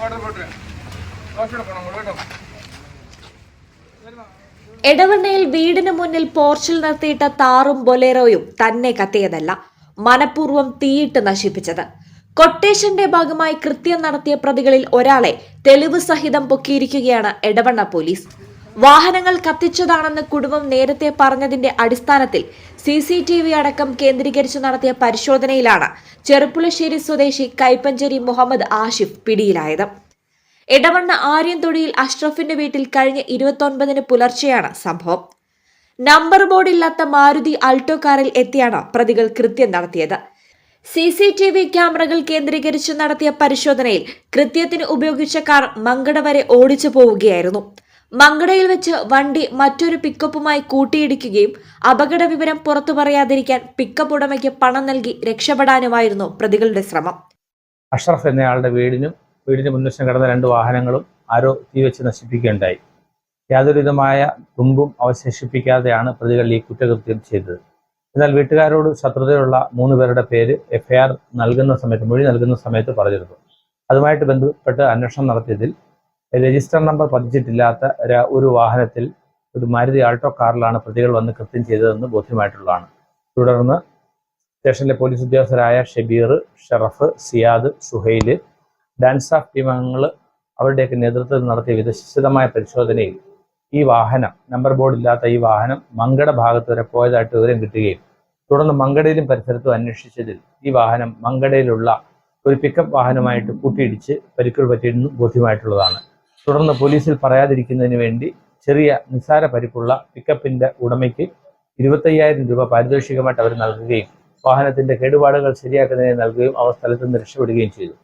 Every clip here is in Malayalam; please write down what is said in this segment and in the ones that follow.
ഓർഡർ എടവണ്ണയിൽ വീടിന് മുന്നിൽ പോർച്ചിൽ നിർത്തിയിട്ട താറും ബൊലേറോയും തന്നെ കത്തിയതല്ല മനഃപൂർവം തീയിട്ട് നശിപ്പിച്ചത്. കൊട്ടേഷന്റെ ഭാഗമായി കൃത്യം നടത്തിയ പ്രതികളിൽ ഒരാളെ തെളിവ് സഹിതം പൊക്കിയിരിക്കുകയാണ് എടവണ്ണ പോലീസ്. വാഹനങ്ങൾ കത്തിച്ചതാണെന്ന് കുടുംബം നേരത്തെ പറഞ്ഞതിന്റെ അടിസ്ഥാനത്തിൽ സി സി ടി വി അടക്കം കേന്ദ്രീകരിച്ച് നടത്തിയ പരിശോധനയിലാണ് ചെറുപ്പുളശ്ശേരി സ്വദേശി കൈപ്പഞ്ചേരി മുഹമ്മദ് ആഷിഫ് പിടിയിലായത്. എടവണ്ണ ആര്യൻതൊടിയിൽ അഷ്റഫിന്റെ വീട്ടിൽ കഴിഞ്ഞ ഇരുപത്തൊൻപതിന് പുലർച്ചെയാണ് സംഭവം. നമ്പർ ബോർഡില്ലാത്ത മാരുതി അൾട്ടോ കാറിൽ എത്തിയാണ് പ്രതികൾ കൃത്യം നടത്തിയത്. സി സി ടി വി ക്യാമറകൾ കേന്ദ്രീകരിച്ച് നടത്തിയ പരിശോധനയിൽ കൃത്യത്തിന് ഉപയോഗിച്ച കാർ മങ്കട വരെ ഓടിച്ചു പോവുകയായിരുന്നു. മങ്കടയിൽ വെച്ച് വണ്ടി മറ്റൊരു പിക്കപ്പുമായി കൂട്ടിയിടിക്കുകയും അപകട വിവരം പുറത്തു പറയാതിരിക്കാൻ പിക്കപ്പ് ഉടമയ്ക്ക് പണം നൽകി രക്ഷപ്പെടാനുമായിരുന്നു പ്രതികളുടെ ശ്രമം. അഷ്റഫ് എന്നയാളുടെ വീടിനും വീടിന് മുൻവശം കിടന്ന രണ്ട് വാഹനങ്ങളും ആരോ തീവെച്ച് നശിപ്പിക്കുകയുണ്ടായി. യാതൊരുവിധമായ തുമ്പും അവശേഷിപ്പിക്കാതെയാണ് പ്രതികൾ ഈ കുറ്റകൃത്യം ചെയ്തത്. എന്നാൽ വീട്ടുകാരോട് ശത്രുതയുള്ള മൂന്ന് പേരുടെ പേര് എഫ്ഐആർ നൽകുന്ന സമയത്ത് മൊഴി നൽകുന്ന സമയത്ത് പറഞ്ഞിരുന്നു. അതുമായിട്ട് ബന്ധപ്പെട്ട് അന്വേഷണം നടത്തിയതിൽ രജിസ്റ്റർ നമ്പർ പതിച്ചിട്ടില്ലാത്ത ഒരു വാഹനത്തിൽ ഒരു മാരുതി ആൾട്ടോ കാറിലാണ് പ്രതികൾ വന്ന് കൃത്യം ചെയ്തതെന്ന് ബോധ്യമായിട്ടുള്ളതാണ്. തുടർന്ന് സ്റ്റേഷനിലെ പോലീസ് ഉദ്യോഗസ്ഥരായ Shabeer Sharaf Siyad Suhail DANSAF team അംഗങ്ങൾ അവരുടെയൊക്കെ നേതൃത്വത്തിൽ നടത്തിയ വിദശിതമായ പരിശോധനയിൽ ഈ വാഹനം നമ്പർ ബോർഡ് ഇല്ലാത്ത ഈ വാഹനം മങ്കട ഭാഗത്ത് വരെ പോയതായിട്ട് വിവരം കിട്ടുകയും തുടർന്ന് മങ്കടയിലും പരിസരത്തും അന്വേഷിച്ചതിൽ ഈ വാഹനം മങ്കടയിലുള്ള ഒരു പിക്കപ്പ് വാഹനമായിട്ട് കൂട്ടിയിടിച്ച് പരിക്കുകൾ പറ്റിയിരുന്നു ബോധ്യമായിട്ടുള്ളതാണ്. തുടർന്ന് പോലീസിൽ പറയാതിരിക്കുന്നതിന് വേണ്ടി ചെറിയ നിസ്സാര പരിക്കുള്ള പിക്കപ്പിന്റെ ഉടമയ്ക്ക് ഇരുപത്തയ്യായിരം രൂപ പാരിതോഷികമായിട്ട് അവർ നൽകുകയും വാഹനത്തിന്റെ കേടുപാടുകൾ ശരിയാക്കുന്നതിന് നൽകുകയും അവർ സ്ഥലത്ത് നിന്ന് രക്ഷപ്പെടുകയും ചെയ്തു.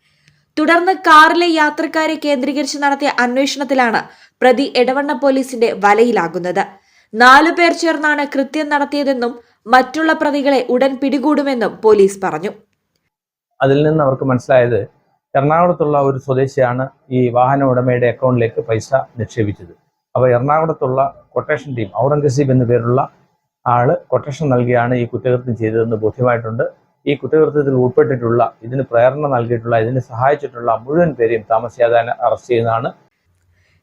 തുടർന്ന് കാറിലെ യാത്രക്കാരെ കേന്ദ്രീകരിച്ച് നടത്തിയ അന്വേഷണത്തിലാണ് പ്രതി എടവണ്ണ പോലീസിന്റെ വലയിലാകുന്നത്. നാലു പേർ ചേർന്നാണ് കൃത്യം നടത്തിയതെന്നും മറ്റുള്ള പ്രതികളെ ഉടൻ പിടികൂടുമെന്നും പോലീസ് പറഞ്ഞു. അതിൽ നിന്ന് അവർക്ക് മനസ്സിലായത് എറണാകുളത്തുള്ള ഒരു സ്വദേശിയാണ് ഈ വാഹന ഉടമയുടെ അക്കൗണ്ടിലേക്ക് പൈസ നിക്ഷേപിച്ചത്. അപ്പോൾ എറണാകുളത്തുള്ള കൊട്ടേഷൻ ടീം ഔറംഗസീബ് എന്നു പേരുള്ള ആൾ കൊട്ടേഷൻ നൽകിയാണ് ഈ കുറ്റകൃത്യം ചെയ്തതെന്ന് ബോധ്യമായിട്ടുണ്ട്. ഈ കുറ്റകൃത്യത്തിൽ ഉൾപ്പെട്ടിട്ടുള്ള ഇതിന് പ്രേരണ നൽകിയിട്ടുള്ള ഇതിന് സഹായിച്ചിട്ടുള്ള മുഴുവൻ പേരെയും താമസിയാതെ അറസ്റ്റ് ചെയ്യുന്നതാണ്.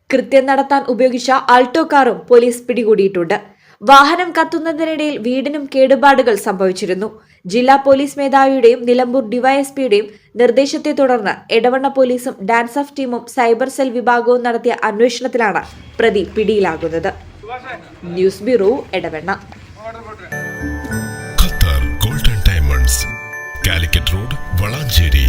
കൃത്യം നടത്താൻ ഉപയോഗിച്ച ആൾട്ടോ കാറും പോലീസ് പിടികൂടിയിട്ടുണ്ട്. വാഹനം കത്തുന്നതിനിടയിൽ വീടിനും കേടുപാടുകൾ സംഭവിച്ചിരുന്നു. ജില്ലാ പോലീസ് മേധാവിയുടെയും നിലമ്പൂർ ഡിവൈഎസ്പിയുടെയും നിർദ്ദേശത്തെ തുടർന്ന് എടവണ്ണ പോലീസും ഡാൻസ് ഓഫ് ടീമും സൈബർ സെൽ വിഭാഗവും നടത്തിയ അന്വേഷണത്തിലാണ് പ്രതി പിടിയിലാകുന്നത്. News bureau Edavanna. Qatar golden diamonds Calicut road Valanchery